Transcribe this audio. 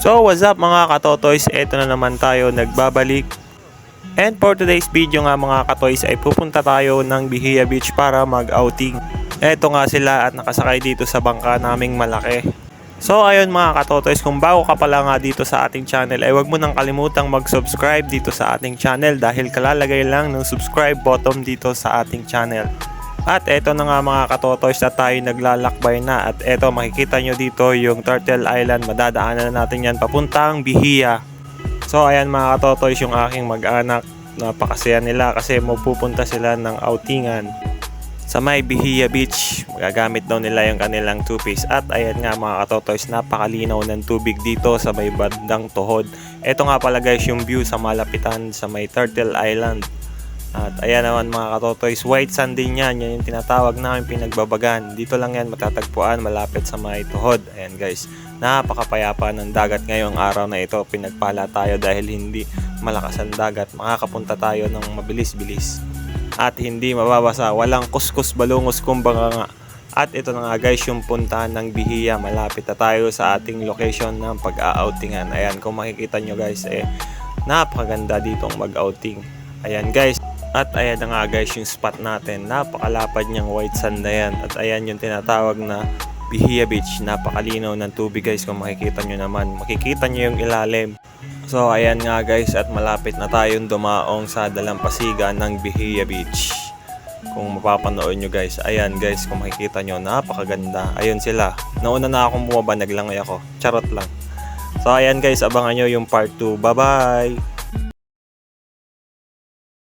So what's up mga katotoys, eto na naman tayo nagbabalik. And for today's video nga mga katoys ay pupunta tayo ng Bihia Beach para mag-outing. Eto nga sila at nakasakay dito sa bangka naming malaki. So ayun mga katotoys, kung bago ka pala nga dito sa ating channel ay wag mo nang kalimutang mag-subscribe dito sa ating channel dahil kalalagay lang ng subscribe button dito sa ating channel. At eto na nga mga katotoys na tayo naglalakbay na at eto makikita nyo dito yung Turtle Island madadaanan na natin yan papuntang Bihia. So ayan mga katotoys yung aking mag-anak napakasaya nila kasi mapupunta sila ng outingan sa may Bihia Beach. Magagamit daw nila yung kanilang two-piece. At ayan nga mga katotoys, napakalinaw ng tubig dito sa may bandang tuhod. Ito nga pala guys yung view sa malapitan sa may Turtle Island. At ayan naman mga katotoys, white sand din yan. Yan yung tinatawag namin pinagbabagan. Dito lang yan matatagpuan malapit sa may tuhod. Ayan guys, napakapayapa ng dagat ngayong araw na ito. Pinagpala tayo dahil hindi malakas ang dagat. Makakapunta tayo ng mabilis-bilis at hindi mababasa. Walang kuskus balungos kumbaga nga. At ito na nga guys yung puntahan ng Bihia. Malapit na tayo sa ating location ng pag-outingan. Ayan kung makikita nyo guys eh napakaganda ditong mag-outing. Ayan guys. At ayan na nga guys yung spot natin. Napakalapad niyang white sand na yan. At ayan yung tinatawag na Bihia Beach. Napakalinaw ng tubig guys kung makikita nyo naman. Makikita nyo yung ilalim. So ayan nga guys at malapit na tayong dumaong sa dalampasigan ng Bihia Beach. Kung mapapanood nyo guys, ayan guys kung makikita nyo, napakaganda. Ayun sila. Nauna na akong bumaba, naglangay ako. Charot lang. So ayan guys, abangan nyo yung part 2. Bye bye!